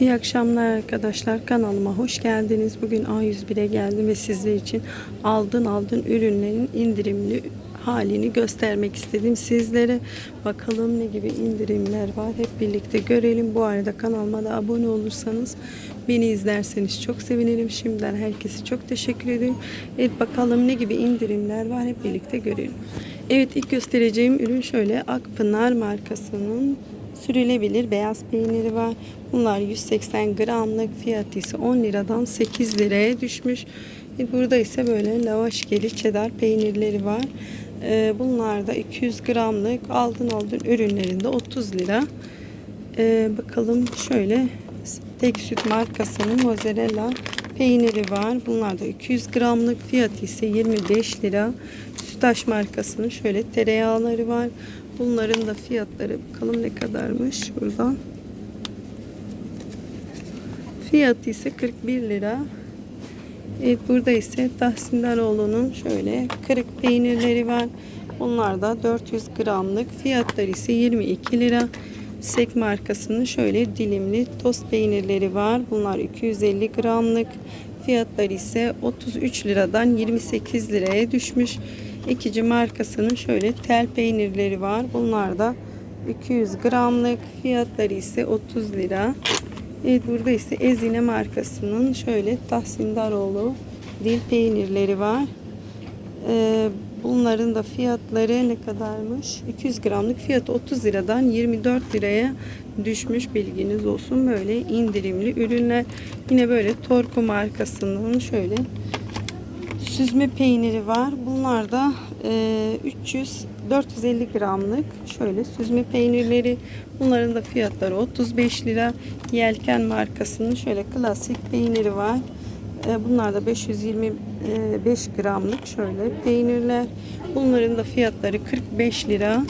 İyi akşamlar arkadaşlar. Kanalıma hoş geldiniz. Bugün A101'e geldim ve sizler için aldın aldın ürünlerin indirimli halini göstermek istedim sizlere. Bakalım ne gibi indirimler var. Hep birlikte görelim. Bu arada kanalıma da abone olursanız beni izlerseniz çok sevinirim. Şimdiden herkese çok teşekkür ederim. Evet bakalım ne gibi indirimler var. Hep birlikte görelim. Evet ilk göstereceğim ürün şöyle Akpınar markasının sürülebilir beyaz peyniri var. Bunlar 180 gramlık fiyatı ise 10 liradan 8 liraya düşmüş. E, Burada ise böyle lavaş geli çedar peynirleri var. E, Bunlar da 200 gramlık aldın aldın ürünlerinde 30 lira. E, bakalım şöyle tek süt markasının mozzarella peyniri var. Bunlar da 200 gramlık fiyatı ise 25 lira. Sütaş markasının şöyle tereyağları var. Bunların da fiyatları bakalım ne kadarmış buradan. Fiyatı ise 41 lira. Evet burada ise Tahsindaroğlu'nun şöyle kırık peynirleri var. Bunlar da 400 gramlık. Fiyatları ise 22 lira. Sek markasının şöyle dilimli tost peynirleri var. Bunlar 250 gramlık. Fiyatları ise 33 liradan 28 liraya düşmüş. İkici markasının şöyle tel peynirleri var. Bunlar da 200 gramlık. Fiyatları ise 30 lira. Evet burada ise Ezine markasının şöyle Tahsindaroğlu dil peynirleri var. Ee, bunların da fiyatları ne kadarmış? 200 gramlık fiyatı 30 liradan 24 liraya düşmüş bilginiz olsun. Böyle indirimli ürünler. Yine böyle Torku markasının şöyle süzme peyniri var. Bunlar da e, 300 450 gramlık şöyle süzme peynirleri. Bunların da fiyatları 35 lira. Yelken markasının şöyle klasik peyniri var. E, bunlar da 525 gramlık şöyle peynirler. Bunların da fiyatları 45 lira.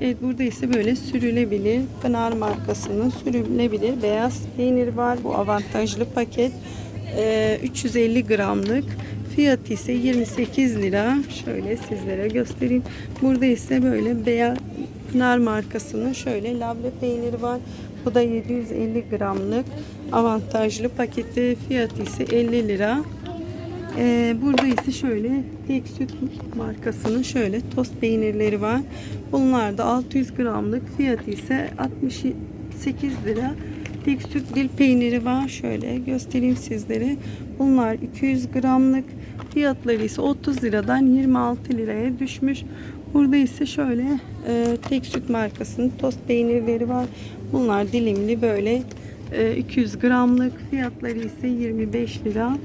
Evet burada ise böyle sürülebilir Pınar markasının sürülebilir beyaz peynir var. Bu avantajlı paket. E, 350 gramlık. Fiyatı ise 28 lira. Şöyle sizlere göstereyim. Burada ise böyle beyaz Pınar markasının şöyle labne peyniri var. Bu da 750 gramlık avantajlı paketi. Fiyatı ise 50 lira. Ee, burada ise şöyle tek süt markasının şöyle tost peynirleri var. Bunlar da 600 gramlık fiyatı ise 68 lira. Tek süt dil peyniri var. Şöyle göstereyim sizlere. Bunlar 200 gramlık. Fiyatları ise 30 liradan 26 liraya düşmüş. Burada ise şöyle e, tek süt markasının tost peynirleri var. Bunlar dilimli böyle e, 200 gramlık. Fiyatları ise 25 lira.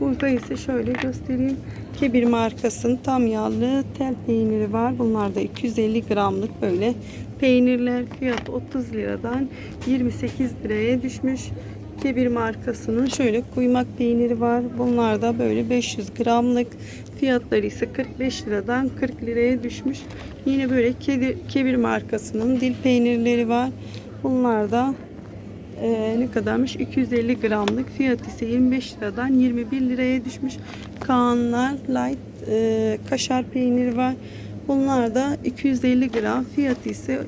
Burada ise şöyle göstereyim. Kebir markasının tam yağlı tel peyniri var. Bunlar da 250 gramlık böyle peynirler. Fiyat 30 liradan 28 liraya düşmüş. Kebir markasının şöyle kuymak peyniri var. Bunlar da böyle 500 gramlık. Fiyatları ise 45 liradan 40 liraya düşmüş. Yine böyle kedi, Kebir markasının dil peynirleri var. Bunlar da ee, ne kadarmış? 250 gramlık fiyat ise 25 liradan 21 liraya düşmüş. Kaanlar light e, kaşar peyniri var. Bunlar da 250 gram fiyatı ise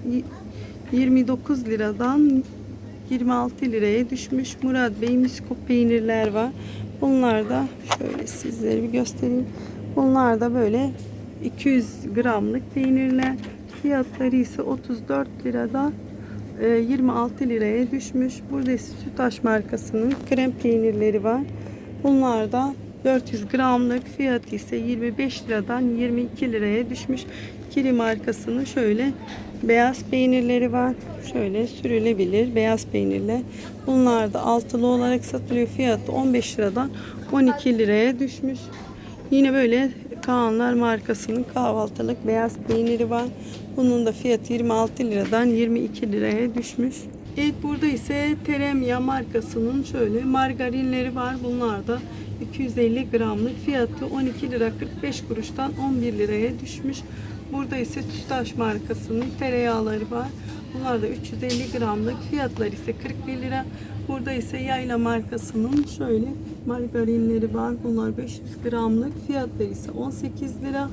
29 liradan 26 liraya düşmüş. Murat Bey misko peynirler var. Bunlar da şöyle sizlere bir göstereyim. Bunlar da böyle 200 gramlık peynirler. Fiyatları ise 34 liradan 26 e, liraya düşmüş. Burada Sütaş markasının krem peynirleri var. Bunlar da 400 gramlık fiyatı ise 25 liradan 22 liraya düşmüş. Kiri markasının şöyle beyaz peynirleri var. Şöyle sürülebilir beyaz peynirler. Bunlar da altılı olarak satılıyor. Fiyatı 15 liradan 12 liraya düşmüş. Yine böyle Kaanlar markasının kahvaltılık beyaz peyniri var. Bunun da fiyatı 26 liradan 22 liraya düşmüş. Evet burada ise Teremya markasının şöyle margarinleri var. Bunlar da 250 gramlık fiyatı 12 lira 45 kuruştan 11 liraya düşmüş. Burada ise Tüstaş markasının tereyağları var. Bunlar da 350 gramlık fiyatları ise 41 lira. Burada ise Yayla markasının şöyle margarinleri var. Bunlar 500 gramlık fiyatları ise 18 lira.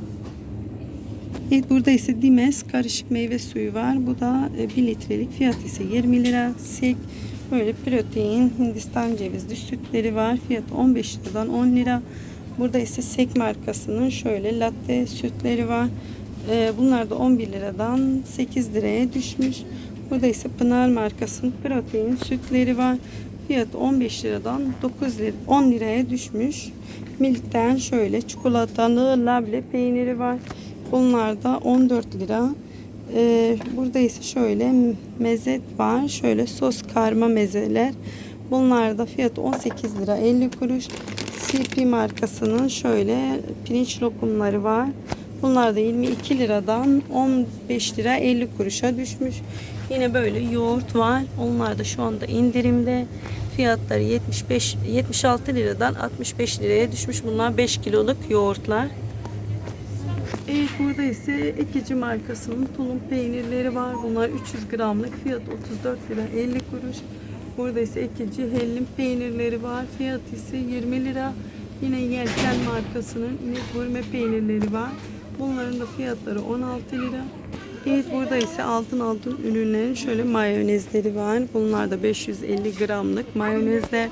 Evet burada ise Dimes karışık meyve suyu var. Bu da 1 litrelik fiyat ise 20 lira. Silk böyle protein Hindistan cevizli sütleri var. Fiyatı 15 liradan 10 lira. Burada ise Sek markasının şöyle latte sütleri var. Ee, bunlar da 11 liradan 8 liraya düşmüş. Burada ise Pınar markasının protein sütleri var. Fiyatı 15 liradan 9 lira 10 liraya düşmüş. Milk'ten şöyle çikolatalı labne peyniri var. Bunlar da 14 lira. Ee, burada ise şöyle mezet var. Şöyle sos karma mezeler. Bunlar da fiyatı 18 lira 50 kuruş. CP markasının şöyle pirinç lokumları var. Bunlar da 22 liradan 15 lira 50 kuruşa düşmüş. Yine böyle yoğurt var. Onlar da şu anda indirimde. Fiyatları 75 76 liradan 65 liraya düşmüş. Bunlar 5 kiloluk yoğurtlar. Burada ise Ekici markasının tulum peynirleri var. Bunlar 300 gramlık fiyat 34 lira 50 kuruş. Burada ise Ekici hellim peynirleri var. Fiyat ise 20 lira. Yine Yelken markasının inek gurme peynirleri var. Bunların da fiyatları 16 lira. Evet burada ise altın altın ürünlerin şöyle mayonezleri var. Bunlar da 550 gramlık mayonezler.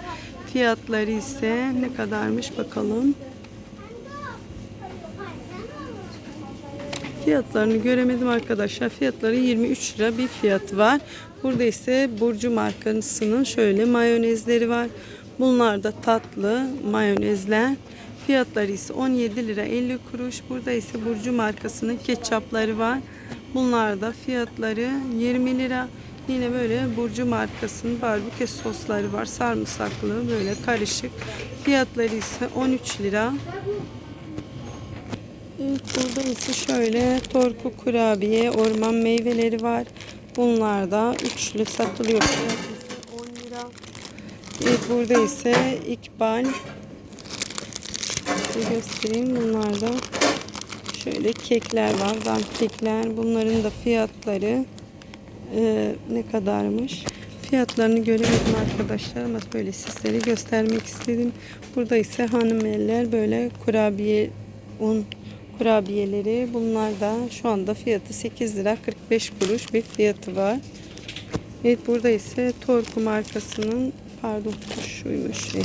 Fiyatları ise ne kadarmış bakalım. Fiyatlarını göremedim arkadaşlar. Fiyatları 23 lira bir fiyatı var. Burada ise Burcu markasının şöyle mayonezleri var. Bunlar da tatlı mayonezler. Fiyatları ise 17 lira 50 kuruş. Burada ise Burcu markasının ketçapları var. Bunlar da fiyatları 20 lira. Yine böyle Burcu markasının barbekü sosları var. Sarımsaklı böyle karışık. Fiyatları ise 13 lira. Evet, burada ise şöyle torku kurabiye, orman meyveleri var. Bunlar da üçlü satılıyor. Fiyatı ise 10 lira. Evet, burada ise ikbal. Size göstereyim. Bunlar da şöyle kekler var. Kekler. Bunların da fiyatları e, ne kadarmış? Fiyatlarını göremedim arkadaşlar ama böyle sizlere göstermek istedim. Burada ise hanım eller böyle kurabiye un kurabiyeleri. Bunlar da şu anda fiyatı 8 lira 45 kuruş bir fiyatı var. Evet burada ise Torku markasının pardon şuymuş şey.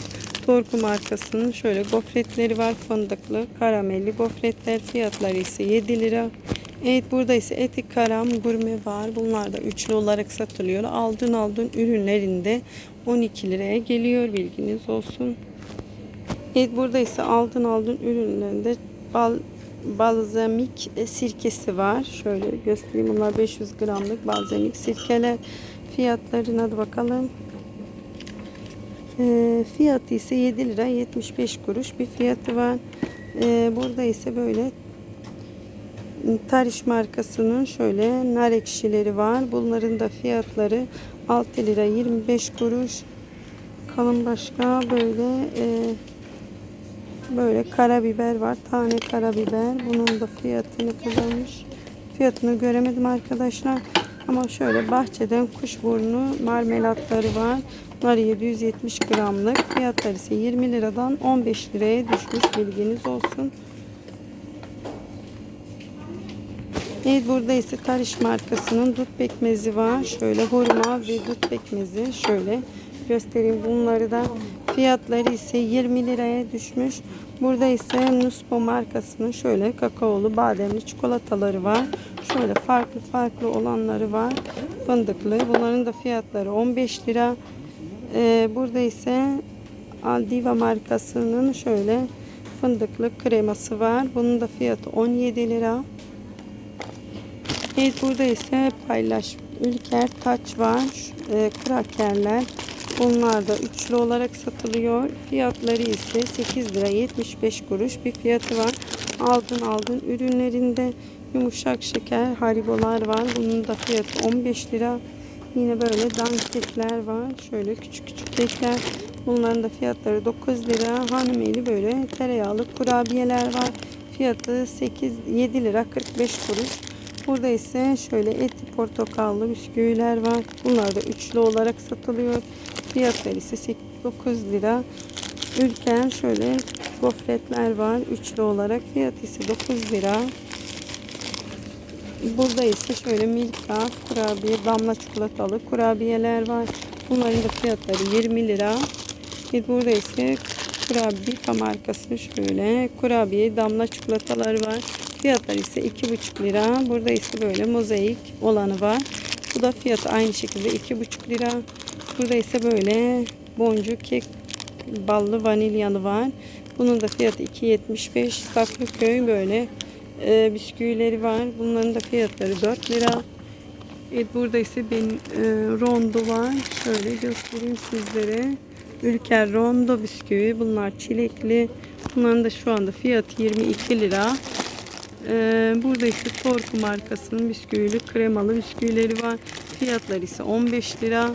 Torku markasının şöyle gofretleri var fındıklı karamelli gofretler fiyatları ise 7 lira. Evet burada ise etik karam gurme var. Bunlar da üçlü olarak satılıyor. Aldın aldın ürünlerinde 12 liraya geliyor bilginiz olsun. Evet burada ise aldın aldın ürünlerinde bal balzamik e, sirkesi var. Şöyle göstereyim. Bunlar 500 gramlık balzamik sirkeler. Fiyatlarına da bakalım. E, fiyatı ise 7 lira 75 kuruş bir fiyatı var. E, burada ise böyle Tariş markasının şöyle nar ekşileri var. Bunların da fiyatları 6 lira 25 kuruş. Kalın başka böyle e, Böyle karabiber var. Tane karabiber. Bunun da fiyatı ne kadarmış? Fiyatını göremedim arkadaşlar. Ama şöyle bahçeden kuşburnu marmelatları var. Bunlar 770 gramlık. Fiyatları ise 20 liradan 15 liraya düşmüş. Bilginiz olsun. Evet burada ise Tariş markasının dut pekmezi var. Şöyle hurma ve dut pekmezi. Şöyle göstereyim bunları da. Fiyatları ise 20 liraya düşmüş. Burada ise Nuspo markasının şöyle kakaolu bademli çikolataları var. Şöyle farklı farklı olanları var. Fındıklı. Bunların da fiyatları 15 lira. Ee, burada ise Aldiva markasının şöyle fındıklı kreması var. Bunun da fiyatı 17 lira. Evet burada ise paylaş Ülker taç var. E, krakerler. Bunlar da üçlü olarak satılıyor. Fiyatları ise 8 lira 75 kuruş bir fiyatı var. Aldın aldın ürünlerinde yumuşak şeker haribolar var. Bunun da fiyatı 15 lira. Yine böyle dankekler var. Şöyle küçük küçük kekler. Bunların da fiyatları 9 lira. Hanımeli böyle tereyağlı kurabiyeler var. Fiyatı 8 7 lira 45 kuruş. Burada ise şöyle etli portakallı bisküviler var. Bunlar da üçlü olarak satılıyor. Fiyatları ise 9 lira. Ülken şöyle gofretler var. Üçlü olarak fiyat ise 9 lira. Burada ise şöyle Milka kurabiye damla çikolatalı kurabiyeler var. Bunların da fiyatları 20 lira. Ve burada ise kurabiye markası şöyle kurabiye damla çikolatalar var. Fiyatları ise 2,5 lira. Burada ise böyle mozaik olanı var. Bu da fiyatı aynı şekilde 2,5 lira. Burada ise böyle boncuk kek ballı vanilyalı var. Bunun da fiyatı 2.75. Saklıköy böyle e, bisküvileri var. Bunların da fiyatları 4 lira. Evet burada ise benim e, rondo var. Şöyle göstereyim sizlere. Ülker rondo bisküvi. Bunlar çilekli. Bunların da şu anda fiyatı 22 lira. Ee, burada ise Torku markasının bisküvili kremalı bisküvileri var. Fiyatları ise 15 lira.